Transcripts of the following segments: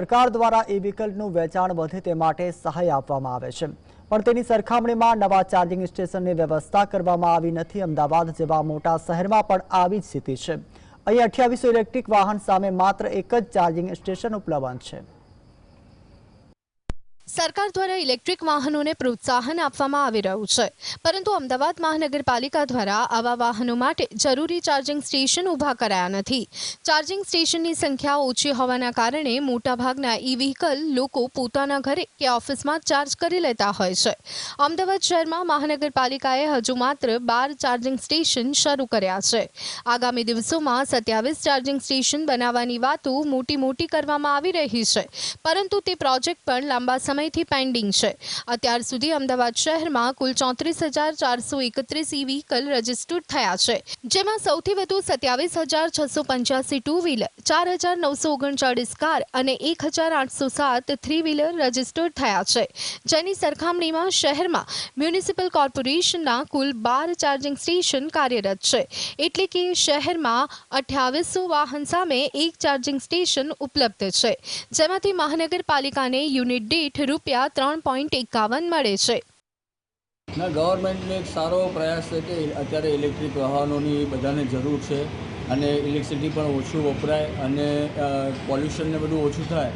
સરકાર દ્વારા ઈ વ્હીકલનું વેચાણ વધે તે માટે સહાય આપવામાં આવે છે. પણ તેની સરખામણીમાં નવા ચાર્જિંગ સ્ટેશનની વ્યવસ્થા કરવામાં આવી નથી. અમદાવાદ જેવા મોટા શહેરમાં પણ આવી જ સ્થિતિ છે. અહીં અઠ્યાવીસો ઇલેક્ટ્રિક વાહન સામે માત્ર એક જ ચાર્જિંગ સ્ટેશન ઉપલબ્ધ છે. સરકાર દ્વારા ઇલેક્ટ્રિક વાહનોને પ્રોત્સાહન આપવામાં આવી રહ્યું છે. પરંતુ અમદાવાદ મહાનગરપાલિકા દ્વારા આવા વાહનો માટે જરૂરી ચાર્જિંગ સ્ટેશન ઊભા કરાયા નથી. ચાર્જિંગ સ્ટેશનની સંખ્યા ઓછી હોવાના કારણે મોટાભાગના ઈ વ્હીકલ લોકો પોતાના ઘરે કે ઓફિસમાં ચાર્જ કરી લેતા હોય છે. અમદાવાદ શહેરમાં મહાનગરપાલિકાએ હજુ માત્ર બાર ચાર્જિંગ સ્ટેશન શરૂ કર્યા છે. આગામી દિવસોમાં સત્યાવીસ ચાર્જિંગ સ્ટેશન બનાવવાની વાતો મોટી મોટી કરવામાં આવી રહી છે. પરંતુ તે પ્રોજેક્ટ પણ લાંબા સમયથી પેન્ડિંગ છે. અત્યાર સુધી અમદાવાદ શહેરમાં કુલ ચોત્રીસ હજાર ચારસો એકત્રીસ ઈ વ્હીકલ રજીસ્ટર્ડ થયા છે. જેમાં સૌથી વધુ સત્યાવીસ હજાર છસો પંચ્યાસી ટુ વ્હીલર ચાર હજાર નવસો ઓગણચાળીસ કાર અને એક હજાર આઠસો સાત થ્રી વ્હીલર રજીસ્ટર્ડ થયા છે. જેની સરખામણીમાં શહેરમાં મ્યુનિસિપલ કોર્પોરેશનના કુલ બાર ચાર્જિંગ સ્ટેશન કાર્યરત છે. એટલે કે શહેરમાં અઠ્યાવીસો વાહન સામે એક ચાર્જિંગ સ્ટેશન ઉપલબ્ધ છે. જેમાંથી મહાનગરપાલિકાને યુનિટ દીઠ રૂપિયા ત્રણ પોઈન્ટ એકાવન મળે છે. ના ગવર્મેન્ટનો એક સારો પ્રયાસ છે કે અત્યારે ઇલેક્ટ્રિક વાહનોની બધાને જરૂર છે અને ઇલેક્ટ્રિસિટી પણ ઓછું વપરાય અને પોલ્યુશનને બધું ઓછું થાય.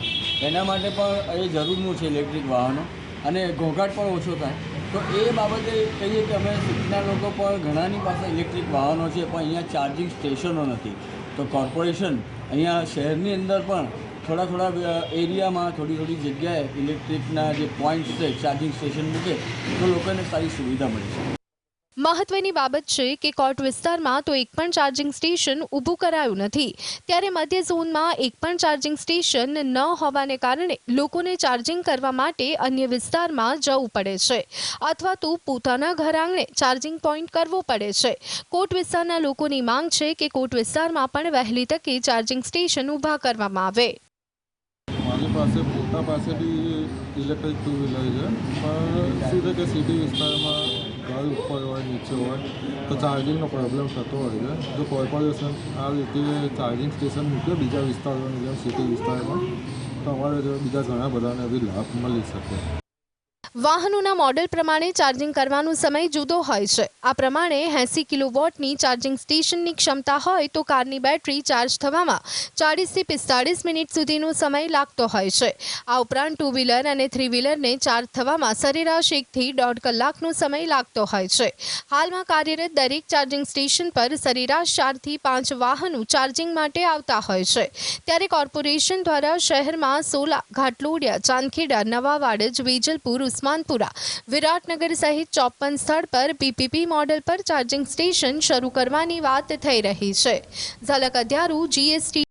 એના માટે પણ એ જરૂરનું છે ઇલેક્ટ્રિક વાહનો અને ઘોંઘાટ પણ ઓછો થાય. તો એ બાબતે કહીએ કે અમે સિટીના લોકો પણ ઘણાની પાસે ઇલેક્ટ્રિક વાહનો છે પણ અહીંયા ચાર્જિંગ સ્ટેશનો નથી. તો કોર્પોરેશન અહીંયા શહેરની અંદર પણ થોડા થોડા એરિયામાં થોડી થોડી જગ્યાએ ઇલેક્ટ્રિકના જે પોઈન્ટ છે, ચાર્જિંગ સ્ટેશન મૂકે તો લોકોને સારી સુવિધા મળે છે મહત્વની બાબત છે કે કોર્ટ વિસ્તારમાં તો એક પણ ચાર્જિંગ સ્ટેશન ઊભું કરાયું નથી. ત્યારે મધ્ય ઝોનમાં એક પણ ચાર્જિંગ સ્ટેશન ન હોવાને કારણે લોકોને ચાર્જિંગ કરવા માટે અન્ય વિસ્તારમાં જવું પડે છે. અથવા તો પોતાના ઘર આંગણે ચાર્જિંગ પોઈન્ટ કરવો પડે છે. કોટ વિસ્તારના લોકોની માંગ છે કે કોટ વિસ્તારમાં પણ વહેલી તકે ચાર્જિંગ સ્ટેશન ઊભા કરવામાં આવે. પાસે, પોતા પાસે બી ઇલેક્ટ્રિક ટુ વ્હીલર છે. પણ શું છે કે સિટી વિસ્તારમાં ઘર ઉપર હોય, નીચે હોય, તો ચાર્જિંગનો પ્રોબ્લેમ થતો હોય છે. જો કોર્પોરેશન આ રીતે ચાર્જિંગ સ્ટેશન મૂકે બીજા વિસ્તારોની જેમ સિટી વિસ્તારમાં, તો અમારે બીજા ઘણા બધાને બી લાભ મળી શકે. વાહનોના મોડેલ પ્રમાણે ચાર્જિંગ કરવાનો સમય જુદો હોય છે. આ પ્રમાણે એંસી કિલોવોટની ચાર્જિંગ સ્ટેશનની ક્ષમતા હોય તો કારની બેટરી ચાર્જ થવામાં ચાળીસથી પિસ્તાળીસ મિનિટ સુધીનો સમય લાગતો હોય છે. આ ઉપરાંત ટુ વ્હીલર અને થ્રી વ્હીલરને ચાર્જ થવામાં સરેરાશ એકથી દોઢ કલાકનો સમય લાગતો હોય છે. હાલમાં કાર્યરત દરેક ચાર્જિંગ સ્ટેશન પર સરેરાશ ચારથી પાંચ વાહનો ચાર્જિંગ માટે આવતા હોય છે. ત્યારે કોર્પોરેશન દ્વારા શહેરમાં સોલા ઘાટલોડિયા ચાંદખેડા નવા વાડજ વેજલપુર ઉસ્માનપુરા. વિરાટનગર સહિત ચોપન સ્થળ પર પીપીપી મોડેલ પર ચાર્જિંગ સ્ટેશન શરૂ કરવાની વાત થઈ રહી છે. ઝલક અધ્યારું જીએસટી